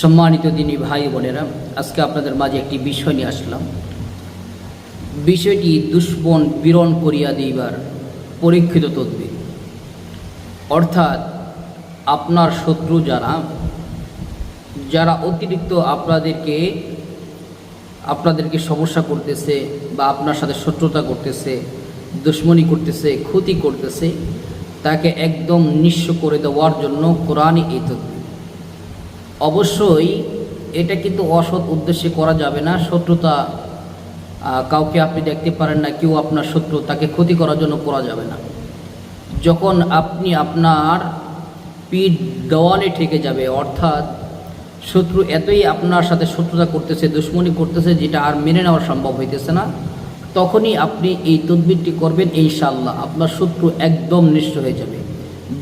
সম্মানিত দিনী ভাই বোনেরা, আজকে আপনাদের মাঝে একটি বিষয় নিয়ে আসলাম। বিষয়টি দুশ্মন পীড়ন করিয়া দিবার পরীক্ষিত তদ্বির। অর্থাৎ আপনার শত্রু যারা যারা অতিরিক্ত আপনাদেরকে আপনাদেরকে সমস্যা করতেছে বা আপনার সাথে শত্রুতা করতেছে, দুশ্মনী করতেছে, ক্ষতি করতেছে তাকে একদম নিঃস্ব করে দেওয়ার জন্য কোরআনই এই তদ্বির অবশ্যই এটা কিন্তু অসৎ উদ্দেশ্যে করা যাবে না। শত্রুতা কাউকে আপনি দেখতে পারেন না, কেউ আপনার শত্রু, তাকে ক্ষতি করার জন্য করা যাবে না। যখন আপনি আপনার পিঠ দেওয়ালে ঠেকে যাবে, অর্থাৎ শত্রু এতই আপনার সাথে শত্রুতা করতেছে, দুশ্মনী করতেছে, যেটা আর মেনে নেওয়া সম্ভব হইতেছে না তখনই আপনি এই তদবিরটি করবেন, ইনশাআল্লাহ। আপনার শত্রু একদম নিঃস্ব হয়ে যাবে,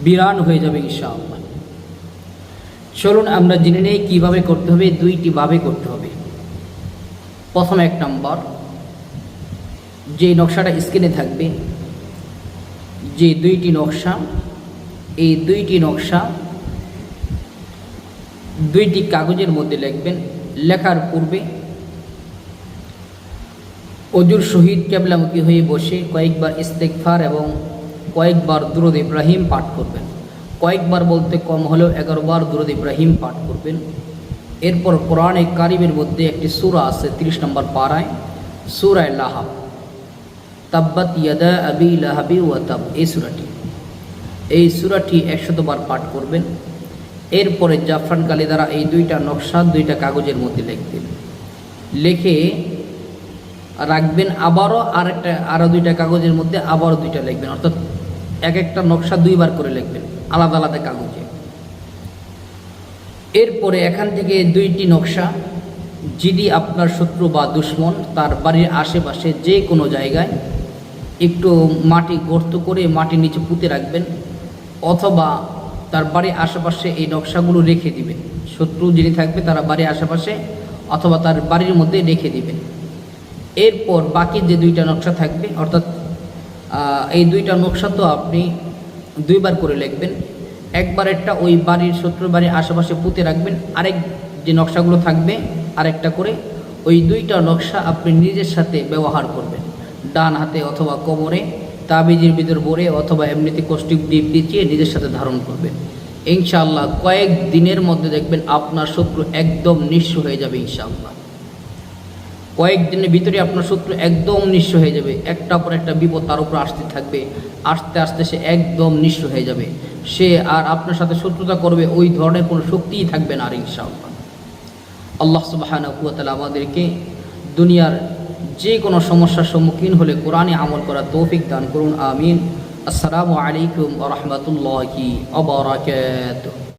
বিরান হয়ে যাবে, ইনশাআল্লাহ। চলুন আমরা জেনে নেই কীভাবে করতে হবে, দুইটি ভাবে করতে হবে। প্রথম এক নম্বর যে নকশাটা স্ক্রিনে থাকবে, যে দুইটি নকশা, এই দুইটি নকশা দুইটি কাগজের মধ্যে লিখবেন। লেখার পূর্বে অজুর শহীদ কেবলামুখী হয়ে বসে কয়েকবার ইস্তেকফার এবং কয়েকবার দুরদ ইব্রাহিম পাঠ করবেন। কয়েকবার বলতে কম হলেও এগারোবার দুরদ ইব্রাহিম পাঠ করবেন। এরপর কোরআনে কারিমের মধ্যে একটি সুরা আছে তিরিশ নম্বর পাড়ায় সুরায় লাহাব। তাব্বাত ইয়াদা আবি লাহাবি ওয়াতাব এই সুরাটি। এই সুরাটি একশতবার পাঠ করবেন। এরপরে জাফরান কালি দ্বারা এই দুইটা নকশা, দুইটা কাগজের মধ্যে লিখবেন। লিখে রাখবেন আবারও আর একটা, আরও দুইটা কাগজের মধ্যে আবারও দুইটা লিখবেন। অর্থাৎ এক একটা নকশা দুইবার করে লিখবেন, আলাদা আলাদা কাগজে। এরপরে এখান থেকে দুইটি নকশা যদি আপনার শত্রু বা দুশ্মন, তার বাড়ির আশেপাশে যে কোনো জায়গায় একটু মাটি গর্ত করে মাটির নিচে পুঁতে রাখবেন, অথবা তার বাড়ির আশেপাশে এই নকশাগুলো রেখে দিবেন। শত্রু যিনি থাকবে তারা বাড়ির আশেপাশে অথবা তার বাড়ির মধ্যে রেখে দিবেন। এরপর বাকি যে দুইটা নকশা থাকবে, অর্থাৎ এই দুইটা নকশা তো আপনি দুইবার করে লিখবেন। একবার একটা ওই বাড়ির শত্রু বাড়ির আশেপাশে পুঁতে রাখবেন, আরেক যে নকশাগুলো থাকবে, আরেকটা করে ওই দুইটা নকশা আপনি নিজের সাথে ব্যবহার করবেন। ডান হাতে অথবা কোমরে, তাবিজের ভিতর বরে অথবা এমনিতে কষ্টিক ডিপ দিচিয়ে নিজের সাথে ধারণ করবেন। ইনশাআল্লাহ কয়েক দিনের মধ্যে দেখবেন আপনার শত্রু একদম নিঃস্ব হয়ে যাবে ইনশাআল্লাহ। কয়েকদিনের ভিতরে আপনার শত্রু একদম নিঃস্ব হয়ে যাবে। একটা পর একটা বিপদ তার উপর আসতে থাকবে। আস্তে আস্তে সে একদম নিঃস্ব হয়ে যাবে। সে আর আপনার সাথে শত্রুতা করবে, ওই ধরনের কোনো শক্তিই থাকবে না আর ইনশাআল্লাহ। আল্লাহ সুবাহানা আমাদেরকে দুনিয়ার যে কোনো সমস্যার সম্মুখীন হলে কোরআনে আমল করা তৌফিক দান করুন, আমিন। আসসালামু আলাইকুম রহমতুল্লাহি অবরাকাত